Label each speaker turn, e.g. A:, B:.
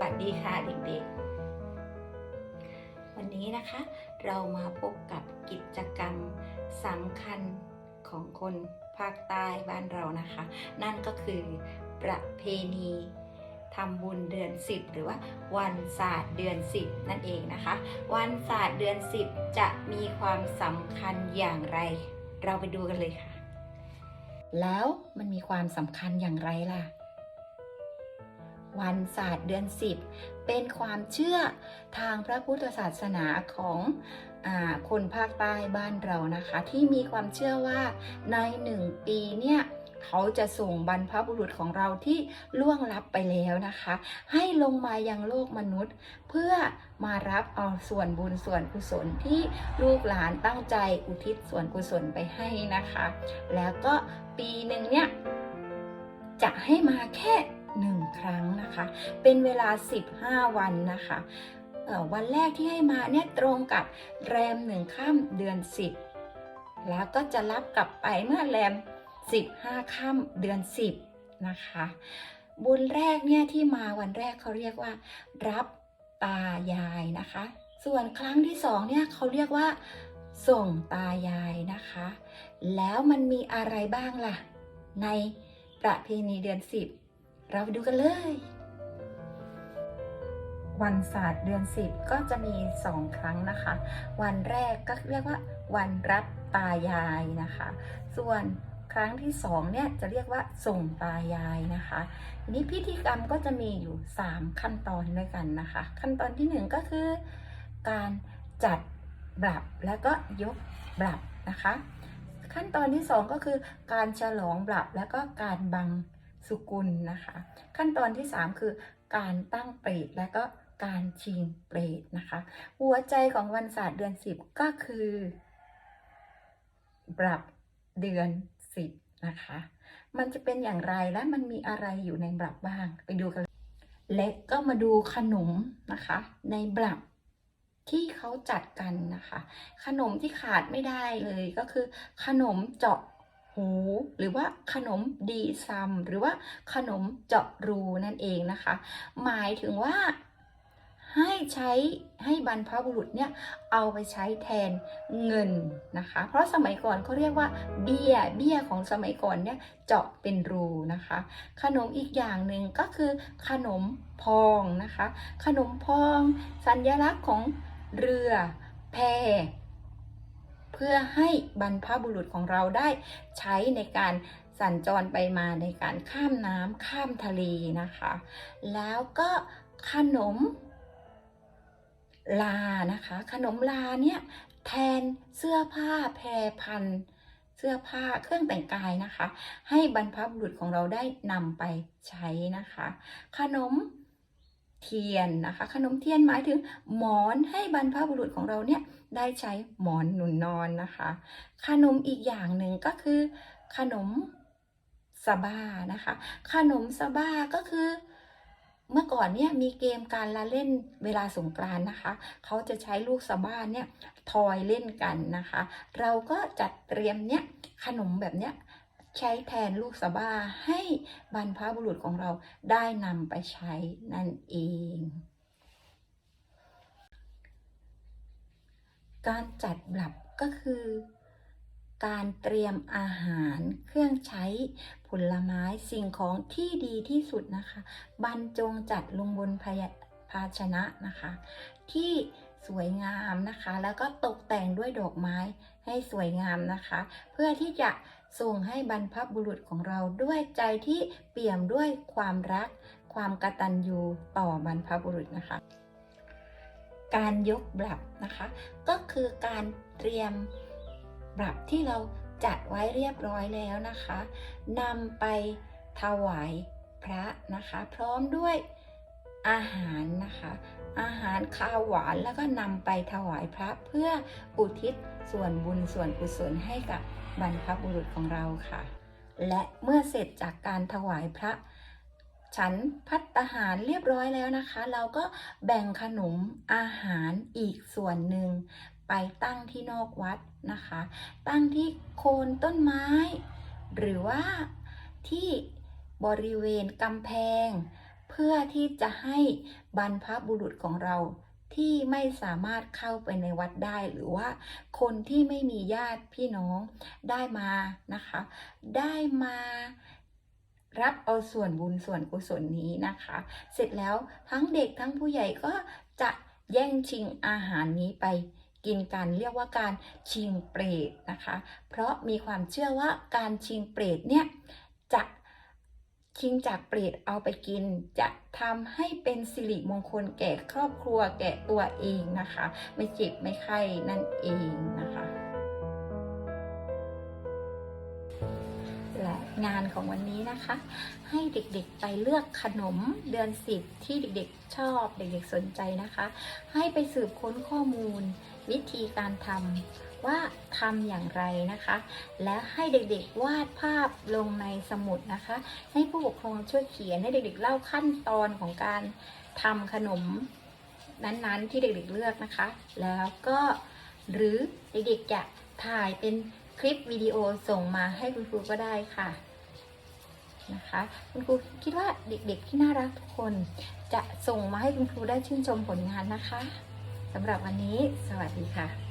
A: สวัสดีค่ะเด็กๆ วันนี้นะคะเรามาพบกับกิจกรรมสำคัญของคนภาคใต้บ้านเรานะคะ นั่นก็คือประเพณีทำบุญเดือน 10 หรือว่าวันศาสตร์เดือน 10 นั่นเองนะคะ วันศาสตร์เดือน 10 จะมีความสำคัญอย่างไร เราไปดูกันเลยค่ะ แล้วมันมีความสำคัญอย่างไรล่ะ วันศาสตร์เดือน 10 เป็นความเชื่อทางพระพุทธศาสนาของอคนภาคใต้บ้านเรานะคะ ที่มีความเชื่อว่าในหนึ่งปีเนี่ยเขาจะส่งบรรพบุรุษของเราที่ล่วงลับไปแล้วนะคะ ให้ลงมายังโลกมนุษย์ เพื่อมารับเอาส่วนบุญส่วนกุศลที่ลูกหลานตั้งใจอุทิศส่วนกุศลไปให้นะคะ แล้วก็ปีหนึ่งเนี่ยจะให้มาแค่หนึ่งครั้ง นะคะ เป็นเวลา 15 วันนะคะวันแรกที่ให้มาเนี่ยตรงกับแรมหนึ่งค่ำเดือน 10 แล้วก็จะรับกลับไปเมื่อแรม 15 ค่ำเดือน 10 นะคะบุญแรกเนี่ยที่มาวันแรกเขาเรียกว่า รับตายายนะคะ ส่วนครั้งที่สองเนี่ยเขาเรียกว่า ส่งตายายนะคะ แล้วมันมีอะไรบ้างล่ะ ในประเพณีเดือน10เราไปดูกันเลย วันศาสตร์เดือน 10 ก็จะมี 2 ครั้งนะคะ วันแรกก็เรียกว่าวันรับตายายนะคะ ส่วนครั้งที่2เนี่ยจะเรียกว่าส่งตายายนะคะทีนี้พิธีกรรมก็จะมีอยู่ 3 ขั้นตอนด้วยกันนะคะ ขั้นตอนที่ 1 ก็คือ การจัดบลับแล้วก็ยกบลับนะคะ ขั้นตอนที่ 2 ก็คือการฉลองบลับแล้วก็การบังสุกุลนะคะ ขั้นตอนที่ 3 คือการตั้งปรตและก็ การชิงเปรตนะคะ หัวใจของวันศาสตร์เดือน10ก็คือปรับเดือน10นะคะ มันจะเป็นอย่างไรและมันมีอะไรอยู่ในบลับบ้างไปดูกัน และก็มาดูขนมนะคะ ในบลับที่เขาจัดกันนะคะ ขนมที่ขาดไม่ได้เลยก็คือ ขนมเจาะหูหรือว่าขนมดีซัมหรือว่าขนมเจาะรูนั่นเองนะคะ หมายถึงว่า ให้ใช้ให้บรรพบุรุษเนี่ยเอาไปใช้แทนเงินนะคะ เพราะสมัยก่อนเขาเรียกว่าเบี้ยเบี้ยของสมัยก่อนเนี่ยเจาะเป็นรูนะคะ ขนมอีกอย่างหนึ่งก็คือขนมพองนะคะ ขนมพองสัญลักษณ์ของเรือแพเพื่อให้บรรพบุรุษของเราได้ใช้ในการสัญจรไปมาในการข้ามน้ำข้ามทะเลนะคะ แล้วก็ขนม ลานะคะ ขนมลาเนี่ยแทนเสื้อผ้าแพรพันเสื้อผ้าเครื่องแต่งกายนะคะ ให้บรรพบุรุษของเราได้นำไปใช้นะคะ ขนมเทียนนะคะ ขนมเทียนหมายถึงหมอนให้บรรพบุรุษของเราเนี่ยได้ใช้หมอนหนุนนอนนะคะ ขนมอีกอย่างหนึ่งก็คือ ขนมสบ้านะคะ ขนมสบ้าก็คือ เมื่อก่อนเนี่ยมีเกมการละเล่นเวลาสงกรานนะคะ เขาจะใช้ลูกสะบ้านเนี่ยทอยเล่นกันนะคะ เราก็จัดเตรียมเนี่ยขนมแบบเนี้ยใช้แทนลูกสะบ้าให้บรรพบุรุษของเราได้นำไปใช้นั่นเอง การจัดบลับก็คือ การเตรียมอาหารเครื่องใช้ผลไม้สิ่งของที่ดีที่สุดนะคะ บรรจงจัดลงบนภาชนะนะคะ ที่สวยงามนะคะ แล้วก็ตกแต่งด้วยดอกไม้ให้สวยงามนะคะ เพื่อที่จะส่งให้บรรพบุรุษของเราด้วยใจที่เปี่ยมด้วยความรัก ความกตัญญูต่อบรรพบุรุษนะคะ การยกบลับนะคะ ก็คือการเตรียม บลับที่เราจัดไว้เรียบร้อยแล้วนะคะนำไปถวายพระนะคะ พร้อมด้วยอาหารนะคะ อาหารข้าวหวานแล้วก็นำไปถวายพระเพื่ออุทิศส่วนบุญส่วนกุศลให้กับบรรพบุรุษของเราค่ะ และเมื่อเสร็จจากการถวายพระฉันพัตตาหารเรียบร้อยแล้วนะคะ เราก็แบ่งขนมอาหารอีกส่วนหนึ่ง ไปตั้งที่นอกวัดนะคะ ตั้งที่โคนต้นไม้ หรือว่าที่บริเวณกำแพง เพื่อที่จะให้บรรพบุรุษของเราที่ไม่สามารถเข้าไปในวัดได้ หรือว่าคนที่ไม่มีญาติพี่น้องได้มานะคะ ได้มารับเอาส่วนบุญส่วนกุศลนี้นะคะ เสร็จแล้วทั้งเด็กทั้งผู้ใหญ่ก็จะแย่งชิงอาหารนี้ไป กินกันเรียกว่าการชิงเปรตนะคะ เพราะมีความเชื่อว่าการชิงเปรตเนี่ยจะชิงจากเปรตเอาไปกิน จะทำให้เป็นสิริมงคลแก่ครอบครัวแก่ตัวเองนะคะ ไม่เจ็บไม่ไข้นั่นเองนะคะและ งานของวันนี้นะคะ ให้เด็กๆไปเลือกขนมเดือนสิบที่เด็กๆชอบเด็กๆสนใจนะคะ ให้ไปสืบค้นข้อมูล วิธีการทำว่าทำอย่างไรนะคะ และให้เด็กๆวาดภาพลงในสมุดนะคะ ให้ผู้ปกครองช่วยเขียนให้เด็กๆเล่าขั้นตอนของการทำขนมนั้นๆที่เด็กๆเลือกนะคะ แล้วก็หรือเด็กๆจะถ่ายเป็นคลิปวิดีโอส่งมาให้คุณครูก็ได้ค่ะ นะคะ คุณครูคิดว่าเด็กๆที่น่ารักทุกคน จะส่งมาให้คุณครูได้ชื่นชมผลงานนะคะสำหรับวันนี้ สวัสดีค่ะ